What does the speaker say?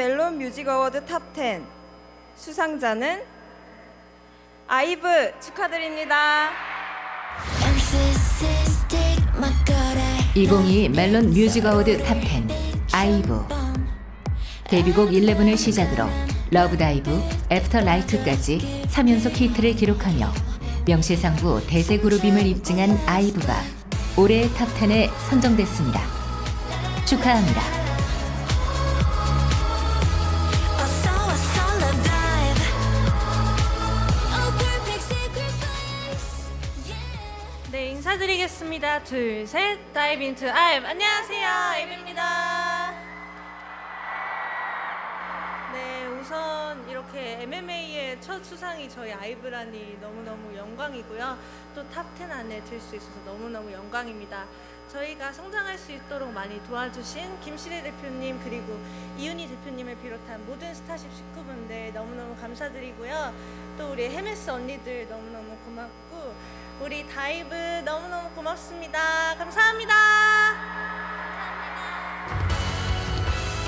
멜론 뮤직 어워드 탑10 수상자는 아이브 축하드립니다. 2022 멜론 뮤직 어워드 탑10 아이브 데뷔곡 11을 시작으로 러브 다이브, 애프터 라이트까지 3연속 히트를 기록하며 명실상부 대세 그룹임을 입증한 아이브가 올해 탑10에 선정됐습니다. 축하합니다. 네, 인사드리겠습니다. 둘, 셋, 다이브 인투 아이브. 안녕하세요, 에이비 이렇게 MMA의 첫 수상이 저희 아이브라니 너무너무 영광이고요. 또 탑 10 안에 들 수 있어서 너무너무 영광입니다. 저희가 성장할 수 있도록 많이 도와주신 김시래 대표님 그리고 이윤희 대표님을 비롯한 모든 스타쉽 식구분들 너무너무 감사드리고요. 또 우리 헤메스 언니들 너무너무 고맙고 우리 다이브 너무너무 고맙습니다. 감사합니다.